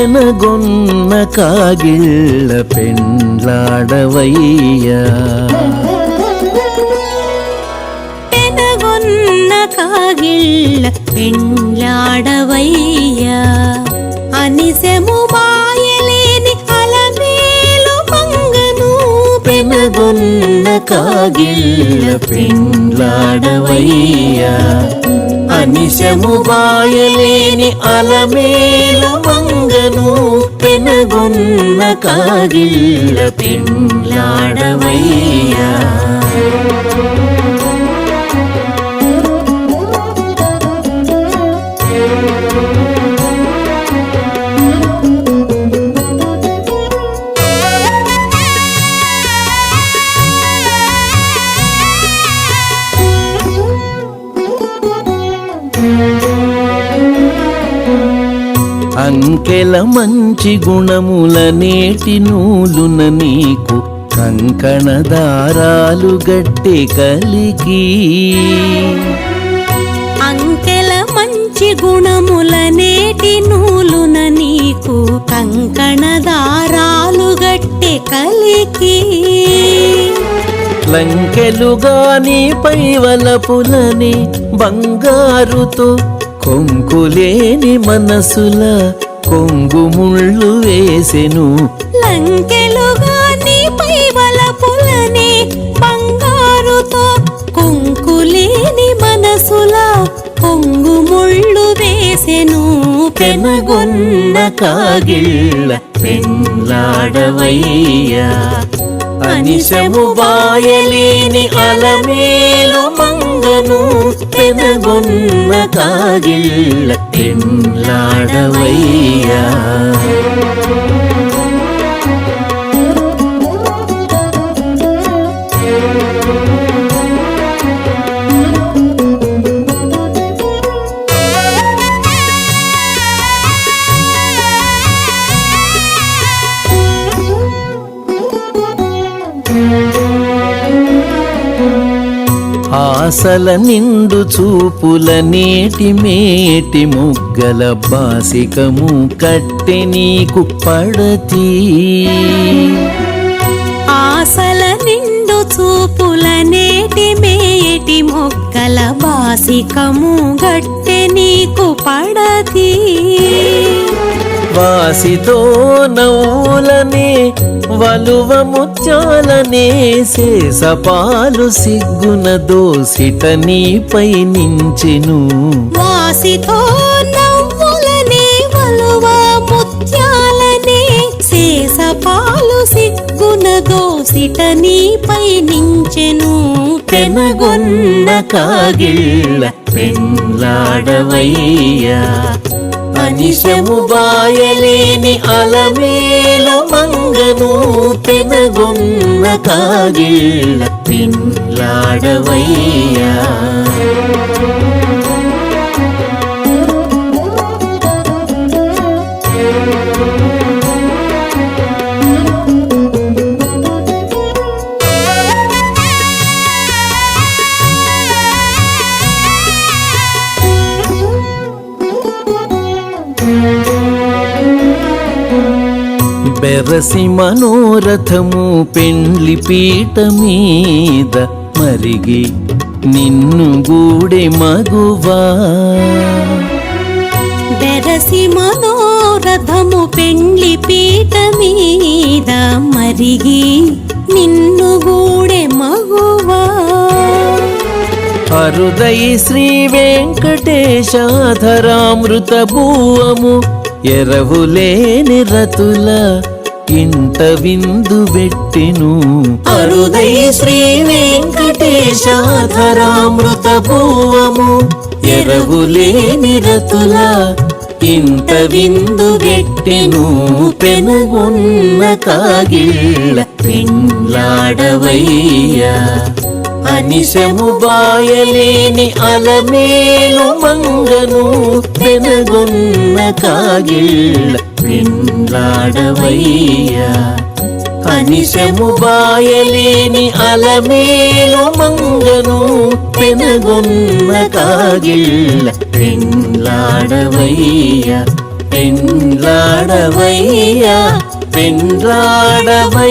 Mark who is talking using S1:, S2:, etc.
S1: పెనగొన్న కాగిళ్ళ పెండ్లాడవయ్యా.
S2: పెనగొన్న కాగిళ్ళ పెండ్లాడవయ్యా. అనిసెము మాయలేని అలమేలు మంగను
S1: పెనగొన్న కాగిళ్ళ పెండ్లాడవయ్యా. నిశము బాయలేని అలమేల మంగను పెనగొన్న కాగిళ్ళ పెండ్లాడవయ్యా. అంకెల మంచి గుణముల నేటి నూలున నీకు కంకణ దారాలు గట్టి కలిగి.
S2: అంకెల మంచి గుణముల నేటి నూలున నీకు కంకణ దారాలు గట్టి కలికి
S1: లంకెలుగా నీపై వలపులని బంగారుతో కొంకులేని మనసుల కొంగు ముళ్ళు వేసెను.
S2: లంకెలుగా నీపై వలపులని బంగారుతో కొంకులేని మనసుల కొంగు ముళ్ళు వేసెను.
S1: పెనగొన్న కాగిళ్ళ పెళ్ళాడవయ్యా అనిశము బాయలేని అలమేలు మంగను పెనగొన్న కాగిళ్ళ పెండ్లాడవయ్యా. ఆశల నిండు చూపుల నేటి మేటి ముగ్గల బాసికము కట్టె నీకు పడతీ.
S2: ఆశల నిండు చూపుల నేటి మేటి మొక్కల బాసికము గట్టె నీకు పడతి.
S1: వాసితో నవ్వులనే వలువ ముత్యాలనే శేషపాలు సిగ్గున దోసిట నీపై నించెను.
S2: వాసితో నవ్వులనే వలువ ముత్యాలనే శేషపాలు సిగ్గున దోసిట నీపై నించెను.
S1: పెనగొన్న కాగిళ్ళ పెండ్లాడవయ్యా అనిశము బాయలేని అలమేలు మంగను పెనగొన్న కాగిళ్ళ పెండ్లాడవయ్యా బెరసి మనోరథము పెండ్లి పీట మీద మరిగి నిన్ను గూడె మగువా
S2: బెరసి మనోరథము పెండ్లి పీట మీద మరిగి నిన్ను గూడె మగువా
S1: అరుదై శ్రీ వెంకటేశాధరామృత భూవము ఎరవులేని రతుల ఇంట విందు పెట్టెను. అరుదై శ్రీ వెంకటేశాధరామృత భూవము. ఎరవులేని రతుల ఇంత విందు పెట్టెను. పెనుగున్న కాగిళ్ళ పెండ్లాడవయ్యా. అనిశము బాయలేని అలమేలు మంగను పెనగొన్న కాగిళ్ళ పెండ్లాడవయ్యా అనిశము బాయలేని అలమేలు మంగను పెనగొన్న కాగిళ్ళ పెండ్లాడవయ్యా పెండ్లాడవయ్యా పెండ్లాడవయ్యా